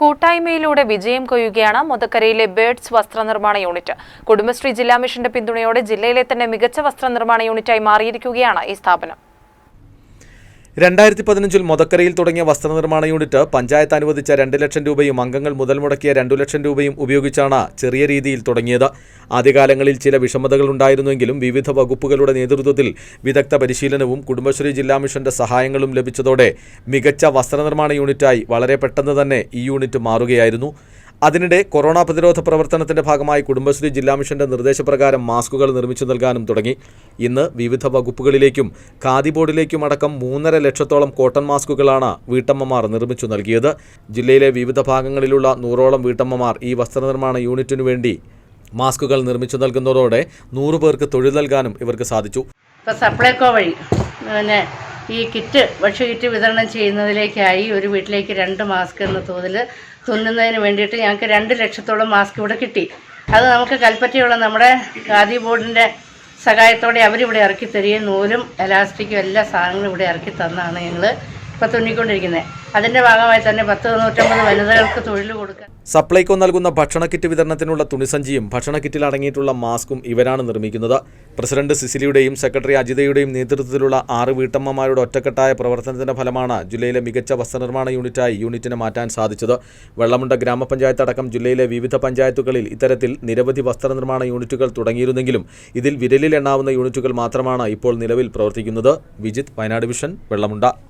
കൂട്ടായ്മയിലൂടെ വിജയം കൊയ്യുകയാണ് മുതക്കരയിലെ ബേഡ്സ് വസ്ത്രനിർമ്മാണ യൂണിറ്റ്. കുടുംബശ്രീ ജില്ലാ മിഷന്റെ പിന്തുണയോടെ ജില്ലയിലെ തന്നെ മികച്ച വസ്ത്രനിർമ്മാണ യൂണിറ്റായി മാറിയിരിക്കുകയാണ് ഈ സ്ഥാപനം. രണ്ടായിരത്തി പതിനഞ്ചിൽ മൊതക്കരയിൽ തുടങ്ങിയ വസ്ത്രനിർമ്മാണ യൂണിറ്റ് പഞ്ചായത്ത് അനുവദിച്ച രണ്ട് ലക്ഷം രൂപയും അംഗങ്ങൾ മുതൽ മുടക്കിയ രണ്ടു ലക്ഷം രൂപയും ഉപയോഗിച്ചാണ് ചെറിയ രീതിയിൽ തുടങ്ങിയത്. ആദ്യകാലങ്ങളിൽ ചില വിഷമതകൾ ഉണ്ടായിരുന്നുവെങ്കിലും വിവിധ വകുപ്പുകളുടെ നേതൃത്വത്തിൽ വിദഗ്ധ പരിശീലനവും കുടുംബശ്രീ ജില്ലാ മിഷന്റെ സഹായങ്ങളും ലഭിച്ചതോടെ മികച്ച വസ്ത്രനിർമ്മാണ യൂണിറ്റായി വളരെ പെട്ടെന്ന് തന്നെ ഈ യൂണിറ്റ് മാറുകയായിരുന്നു. അതിനിടെ കൊറോണ പ്രതിരോധ പ്രവർത്തനത്തിന്റെ ഭാഗമായി കുടുംബശ്രീ ജില്ലാ മിഷന്റെ നിർദ്ദേശപ്രകാരം മാസ്കുകൾ നിർമ്മിച്ചു നൽകാനും തുടങ്ങി. ഇന്ന് വിവിധ വകുപ്പുകളിലേക്കും ഖാദി ബോർഡിലേക്കും അടക്കം മൂന്നര ലക്ഷത്തോളം കോട്ടൺ മാസ്കുകളാണ് വീട്ടമ്മമാർ നിർമ്മിച്ചു നൽകിയത്. ജില്ലയിലെ വിവിധ ഭാഗങ്ങളിലുള്ള നൂറോളം വീട്ടമ്മമാർ ഈ വസ്ത്രനിർമ്മാണ യൂണിറ്റിനു വേണ്ടി മാസ്കുകൾ നിർമ്മിച്ചു നൽകുന്നതോടെ നൂറു പേർക്ക് തൊഴിൽ നൽകാനും ഇവർക്ക് സാധിച്ചു. സപ്ലൈകോ വഴി. ഈ കിറ്റ് ഭക്ഷ്യ കിറ്റ് വിതരണം ചെയ്യുന്നതിലേക്കായി ഒരു വീട്ടിലേക്ക് രണ്ട് മാസ്ക് എന്ന തോതിൽ തുന്നുന്നതിന് വേണ്ടിയിട്ട് ഞങ്ങൾക്ക് രണ്ട് ലക്ഷത്തോളം മാസ്ക് ഇവിടെ കിട്ടി. അത് നമുക്ക് കൽപ്പറ്റയുള്ള നമ്മുടെ ഖാദി ബോർഡിന്റെ സഹായത്തോടെ അവരിവിടെ ഇറക്കി തരികയും നൂലും എലാസ്റ്റിക്കും എല്ലാ സാധനങ്ങളും ഇവിടെ ഇറക്കി തന്നാണ് ഞങ്ങൾ ഇപ്പോൾ തുന്നിക്കൊണ്ടിരിക്കുന്നത് അതിന്റെ ഭാഗമായി തന്നെ പത്ത് നൂറ്റമ്പത് വനിതകൾക്ക് തൊഴിൽ കൊടുക്കാൻ. സപ്ലൈകോ നൽകുന്ന ഭക്ഷണ കിറ്റ് വിതരണത്തിനുള്ള തുണിസഞ്ചിയും ഭക്ഷണ കിറ്റിൽ അടങ്ങിയിട്ടുള്ള മാസ്കും ഇവരാണ് നിർമ്മിക്കുന്നത്. പ്രസിഡന്റ് സിസിലിയുടെയും സെക്രട്ടറി അജിതയുടെയും നേതൃത്വത്തിലുള്ള ആറ് വീട്ടമ്മമാരുടെ ഒറ്റക്കെട്ടായ പ്രവർത്തനത്തിന്റെ ഫലമാണ് ജില്ലയിലെ മികച്ച വസ്ത്രനിർമ്മാണ യൂണിറ്റായി യൂണിറ്റിനെ മാറ്റാൻ സാധിച്ചത്. വെള്ളമുണ്ട ഗ്രാമപഞ്ചായത്ത് അടക്കം ജില്ലയിലെ വിവിധ പഞ്ചായത്തുകളിൽ ഇത്തരത്തിൽ നിരവധി വസ്ത്രനിർമ്മാണ യൂണിറ്റുകൾ തുടങ്ങിയിരുന്നെങ്കിലും ഇതിൽ വിരലിൽ എണ്ണാവുന്ന യൂണിറ്റുകൾ മാത്രമാണ് ഇപ്പോൾ നിലവിൽ പ്രവർത്തിക്കുന്നത്. വിജിത് വയനാട് വിഷൻ വെള്ളമുണ്ട.